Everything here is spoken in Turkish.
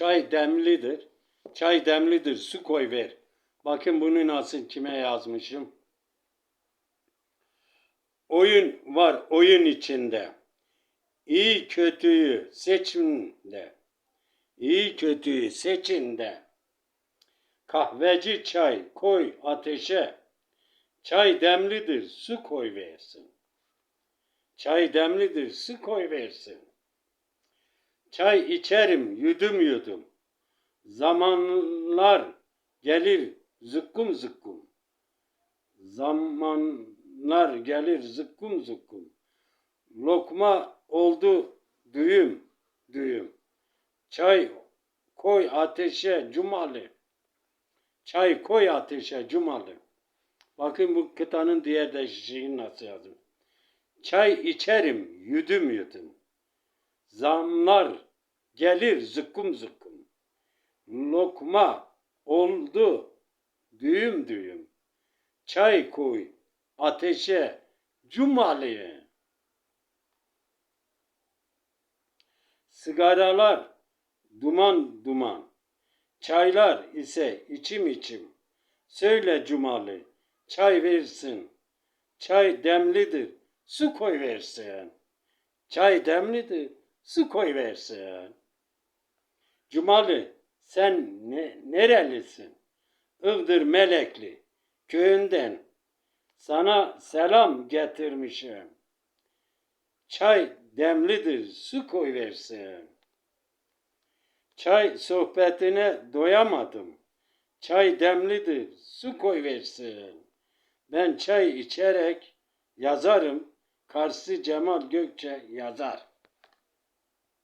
Çay demlidir. Çay demlidir. Su koy ver. Bakın bunu nasıl kime yazmışım. Oyun var oyun içinde. İyi kötüyü seçin de. İyi kötüyü seçin de. Kahveci çay koy ateşe. Çay demlidir su koy versin. Çay demlidir su koy versin. Çay içerim yudum yudum. Zamanlar gelir zıkkum zıkkum. Zamanlar gelir zıkkum zıkkum. Lokma oldu düğüm düğüm. Çay koy ateşe cumalı. Çay koy ateşe cumalı. Bakın bu kıtanın diğer de şeyini nasıl yazdım. Çay içerim yudum yudum. Zamlar gelir zıkkım zıkkım. Lokma oldu düğüm düğüm. Çay koy ateşe cumalı. Sigaralar duman duman. Çaylar ise içim içim. Söyle cumalı çay versin. Çay demlidir su koy versin. Çay demlidir su koy versin. Cumalı sen ne, nerelisin? Iğdır Melekli köyünden sana selam getirmişim. Çay demlidir su koy versin. Çay sohbetine doyamadım. Çay demlidir su koy versin. Ben çay içerek yazarım. Karşı Cemal Gökçe yazar.